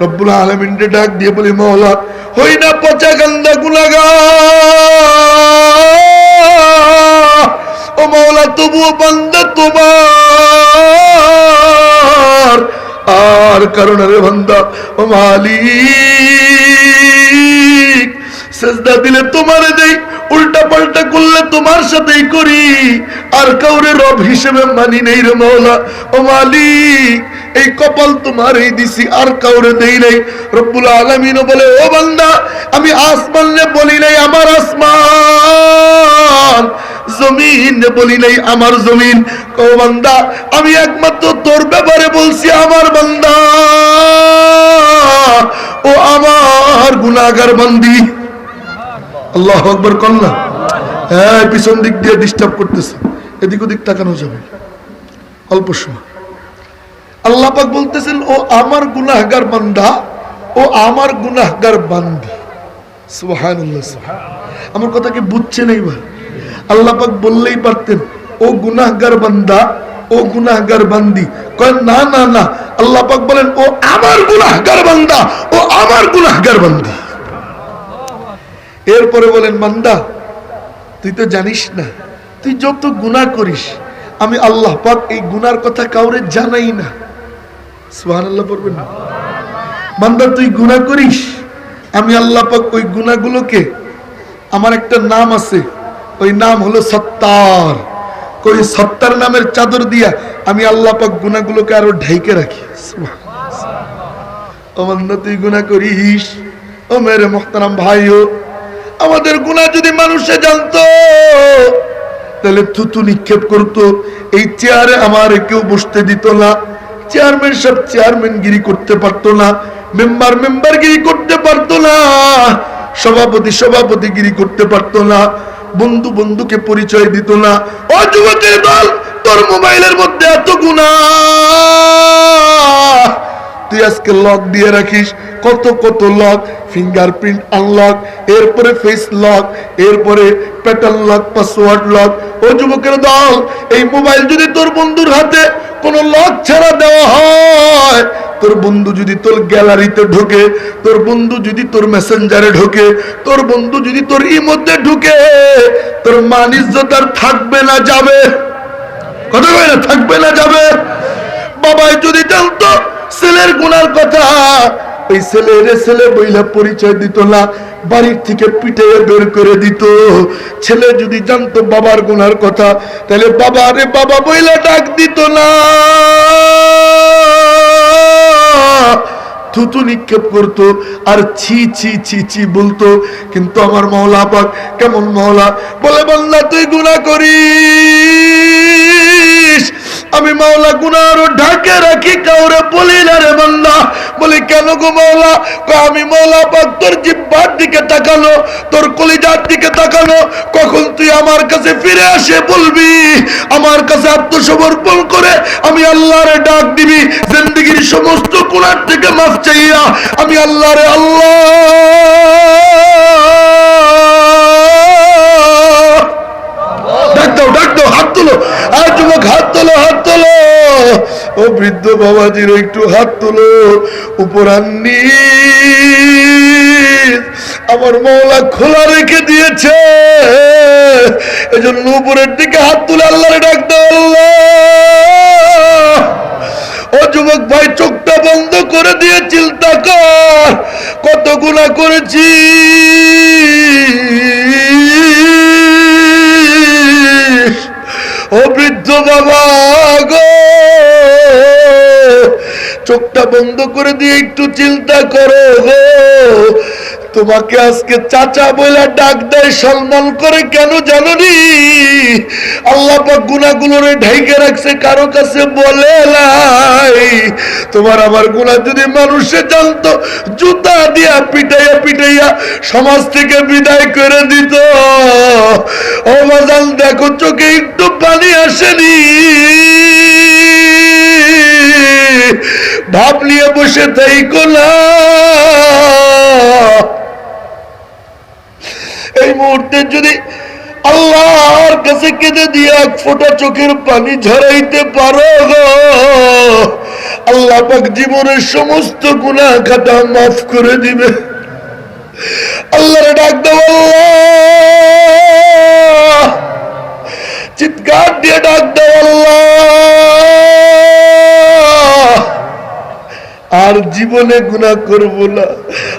রব্বুল আলমিনকে ডাক দিয়ে বলি মৌলা হই না পচা গান্দা গুলাগা ও মৌলা তবুও বান্দা তোমার। আর কারণ রে বান্দা, ও মালিক। সেজদা দিলে তোমারে দেই উল্টা পাল্টা করলে তোমার সাথেই করি। আর কাউরে রব হিসেবে মানি নেই রে মৌলা। ও মালিক, এই কপাল তোমার এই দিছি, আর কাউরে দেই নাই। রব্বুল আলমিনও বলে, ও বান্দা, আমি আসমানে বলি নাই, আমার আসমান। জমিন বলি নাই, আমার জমিন। ও বান্দা, আমি একমাত্র তোর ব্যাপারে বলছি, আমার বান্দা। ও আমার গুনাগার বান্দি। আল্লাহ আকবর কন্যা হ্যাঁ পিছন দিক দিয়ে ডিস্টার্ব করতেছে। এদিক ওদিক তাকানো যাবে। অল্প সময়। আল্লাহ পাক বলতেছেন, ও আমার গুনাহগার বান্দা, ও আমার গুনাহগার সুবহানাল্লাহ। আমার কথা কি বুঝছেন এইবার? আল্লাহ পাক বললেই পারতেন, ও গুনাহগার বান্দা, ও গুনাহগার বান্দি। কয়, না না না। আল্লাহ পাক বলেন, ও আমার গুনাহগার বান্দা, ও আমার গুনাহগার বান্দি। এরপরে বলেন মান্দা তুই তো জানিস না, তুই যত গুনাহ করিস, আমি আল্লাহ পাক এই গুনার কথা কাউরে জানাই না। সুবহানাল্লাহ পড়বেন না? মান্দা তুই গুনাহ করিস, আমি আল্লাহ পাক ওই গুনাহগুলোকে, আমার একটা নাম আছে, ওই নাম হলো সত্তার। ওই সত্তার নামের চাদর দিয়া আমি আল্লাহ পাক গুনাহগুলোকে আরও ঢেকে রাখি। ও মান্দা তুই গুনাহ করিস? ও মেরে মোহতারাম ভাইও আমাদের গুনাহ যদি মানুষে জানতো, তাহলে থুতু নিক্ষেপ করতো। এই চেয়ারে আমার কেউ বসতে দিত না। চেয়ারম্যান সব চেয়ারম্যান গিরি করতে পারতো না। মেম্বার মেম্বার গিরি করতে পারতো না। সভাপতি সভাপতি গিরি করতে পারতো না। বন্ধু বন্ধুকে পরিচয় দিত না। ও যুবকের দল, তোর মোবাইলের মধ্যে এত গুণা আজকে লক দিয়ে রাখিস। কত কত লক ফিঙ্গারপ্রিন্ট আনলক এরপরে ফেস লক এরপরে প্যাটার্ন লক পাসওয়ার্ড লক ও যুবকের দল, এই মোবাইল যদি তোর বন্ধুর হাতে কোনো লক ছাড়া দেওয়া হয়, তোর বন্ধু যদি তোর গ্যালারিতে ঢোকে, তোর বন্ধু যদি তোর মেসেঞ্জারে ঢোকে, তোর বন্ধু যদি তোর ই মধ্যে ঢুকে, তোর মান ইজ্জত আর থাকবে না যাবে। কথা না, থাকবে না যাবে বাবাই যদি জানতো ছেলের গুনার কথা। ওই ছেলে পরিচয় দিত না, বাড়ির থেকে পিটে বের করে দিত। ছেলে যদি জানতো বাবার গুনার কথা, তাহলে বাবা রে বাবা বইলা ডাক দিত না। থুতু নিক্ষেপ করতো আর ছি ছি ছি ছি বলতো, কিন্তু আমার মহলা পাক কেমন মহলা বলে বললা তুই গুণা করিস। আমি মাওলা গুনার ঢাকে রাখি, কাউরে বলি না রে বান্দা। বলি, কেন গো মাওলা? আমি মাওলা পাক তোর জিব্বার দিকে তাকানো, তোর কলিজার দিকে তাকানো, কখন তুই আমার কাছে ফিরে আসে বলবি? আমার কাছে আত্মসমর্পণ করে আমি আল্লাহরে ডাক দিবি, জিন্দগির সমস্ত গুণার থেকে মাফ চাইয়া আমি আল্লাহরে আল্লাহ দাও হাত তোলো, আর যুবক হাত তোলো হাত তোলো। ও বৃদ্ধ বাবাজির একটু হাত তোলো, উপর আন্নি আমার মৌলা খোলা রেখে দিয়েছে। এজন্য উপরের দিকে হাত তুলে আল্লাহরে ডাক আল্লাহ। ও যুবক ভাই, চোখটা বন্ধ করে দিয়ে চিন্তা কর, কত গুণা করেছি। বাবা চোখটা বন্ধ করে দিয়ে একটু চিন্তা করো গো। তোমাকে আজকে চাচা বলে ডাক দেয়, সম্মান করে কেন জানি আল্লাহ পাক গুনাগুলোরে ঢাইকে রাখছে, কারও কাছে বলে তোমার আমার গুণা যদি মানুষে জানতো, জুতা দিয়া পিটাইয়া পিটাইয়া সমাজ থেকে বিদায় করে দিত। ও দেখো চোখে একটু পানি আসেনি। ভাব নিয়ে বসে তাই এই মুহূর্তে যদি আল্লাহর কাছে কেঁদে দিয়ে এক ফোঁটা চোখের পানি ঝরাইতে পারো আল্লাহ পাক জীবনের সমস্ত গুনাহ খাতা মাফ করে দিবে। আল্লাহর ডাক চিৎকার দিয়ে ডাক আর জীবনে গুণা করব না।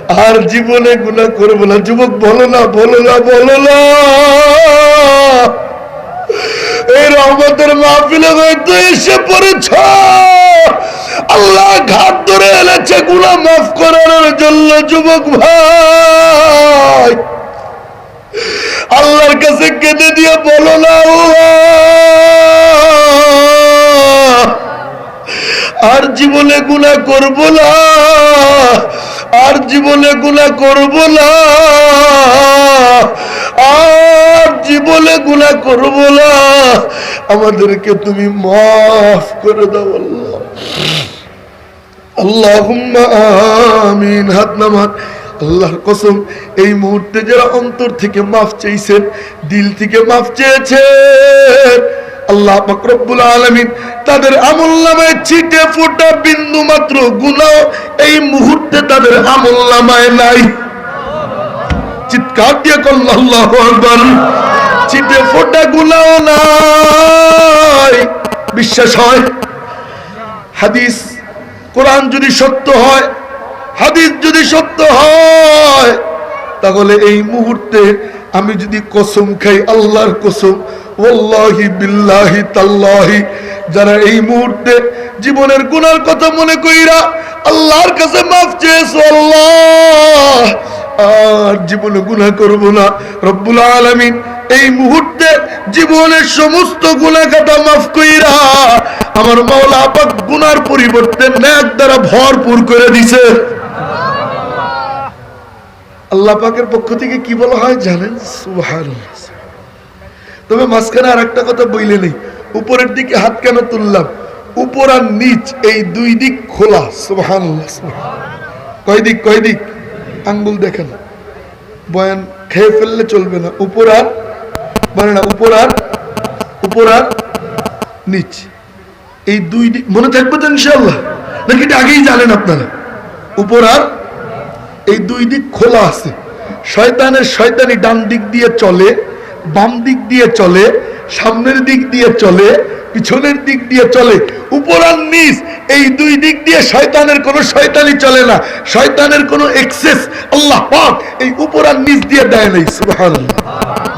আর জীবনে গুণা করব না। যুবক, বলো না বলো না বলো না। এই রহমতের মাহফিলে হয়তো এসে পড়েছ। আল্লাহ ঘাট ধরে এনেছে গুণা মাফ করানোর জন্য, যুবক ভাই। আল্লাহর কাছে কেঁদে দিয়ে বলো না আর জীবনে গুণা করব না। আর জীবনে গুণা করব না। আর জীবনে গুণা করব না। আমাদেরকে তুমি মাফ করে দাও আল্লাহ। আমিন। হাত নামান আল্লাহর কসম, এই মুহূর্তে যারা অন্তর থেকে মাফ চাইছেন, দিল থেকে মাফ চেয়েছেন, আল্লাহ পাক রব্বুল আলামিন তাদের আমল নামায় ছিটে ফোটা বিন্দু মাত্র গুনাহ এই মুহূর্তে তাদের আমল নামায় নাই। চিৎকার দিয়ে আকবার। ছিটে ফোটা গুনাহ নাই। বিশ্বাস হয়? হাদিস, কোরআন যদি সত্য হয়, হাদিস যদি সত্য হয়, তাহলে এই মুহূর্তে আমি যদি কসম খাই, আল্লাহর কসম ওল্লাহি বিল্লাহি তাল্লাহি যারা এই মুহূর্তে জীবনের গুনার কথা মনে কইরা আল্লাহর কাছে মাফ চেয়েছো, আল্লাহ, আর জীবনে গুনাহ করব না। রব্বুল আলামিন এই মুহূর্তে জীবনের সমস্ত গুনাহ খাতা মাফ কইরা আমার মাওলা পাক গুনার পরিবর্তে ন্যাক দ্বারা ভরপুর করে দিছে। আল্লাহ পাকের পক্ষ থেকে কি বলা হয় জানেন? সুবহানাল্লাহ। তবে মাঝখানে আর একটা কথা বইলে নেই। উপরের দিকে হাত কেন তুললাম? উপর আর নিচ, এই দুই দিক খোলা। সুবহানাল্লাহ। কয় দিক কয় দিক? আঙ্গুল দেখেন। বয়ান খেয়ে ফেললে চলবে না। উপর আর মানে না, উপর আর উপর আর নিচ। এই দুই দিক, মনে থাকবে তো ইনশাল্লাহ নাকি এটা আগেই জানেন আপনারা? উপর আর এই দুই দিক খোলা আছে। শয়তানের শয়তানি ডান দিক দিয়ে চলে। বাম দিক দিয়ে চলে, সামনের দিক দিয়ে চলে, পিছনের দিক দিয়ে চলে, উপর আর নিচ, এই দুই দিক দিয়ে শয়তানের কোনো শয়তানি চলে না। শয়তানের কোনো এক্সেস আল্লাহ পাক এই উপর আর নিচ দিয়ে দেয় নাই, সুবহানাল্লাহ।